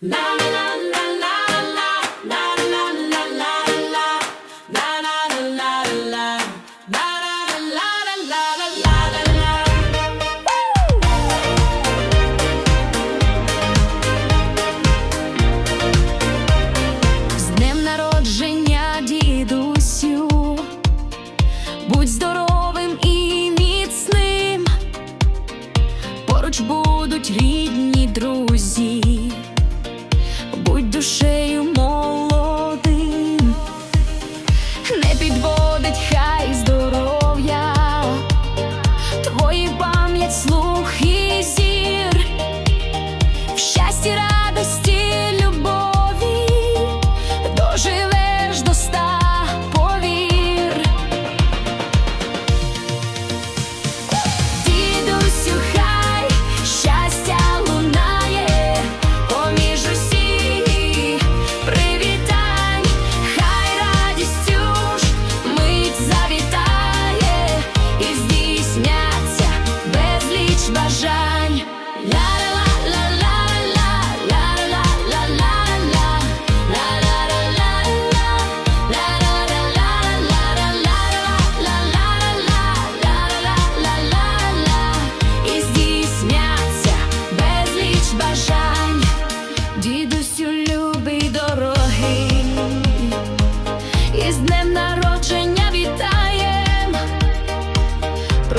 la la la. peito cheio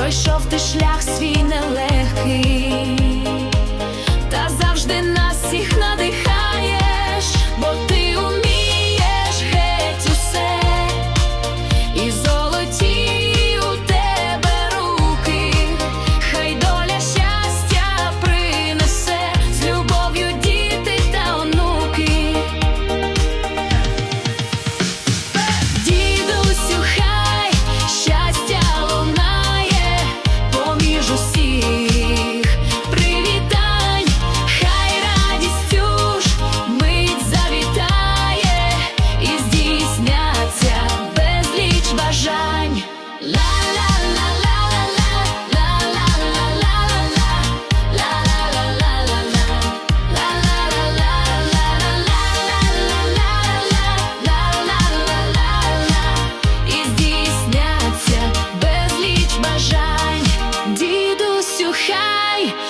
пройшов ти шлях свій.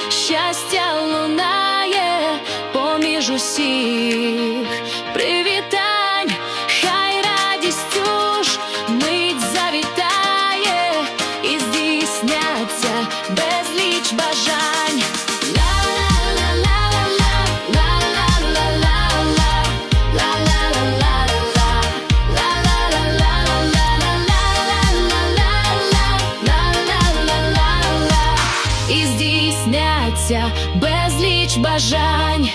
Щастя лунає поміж усіх. і здійсняться безліч бажань.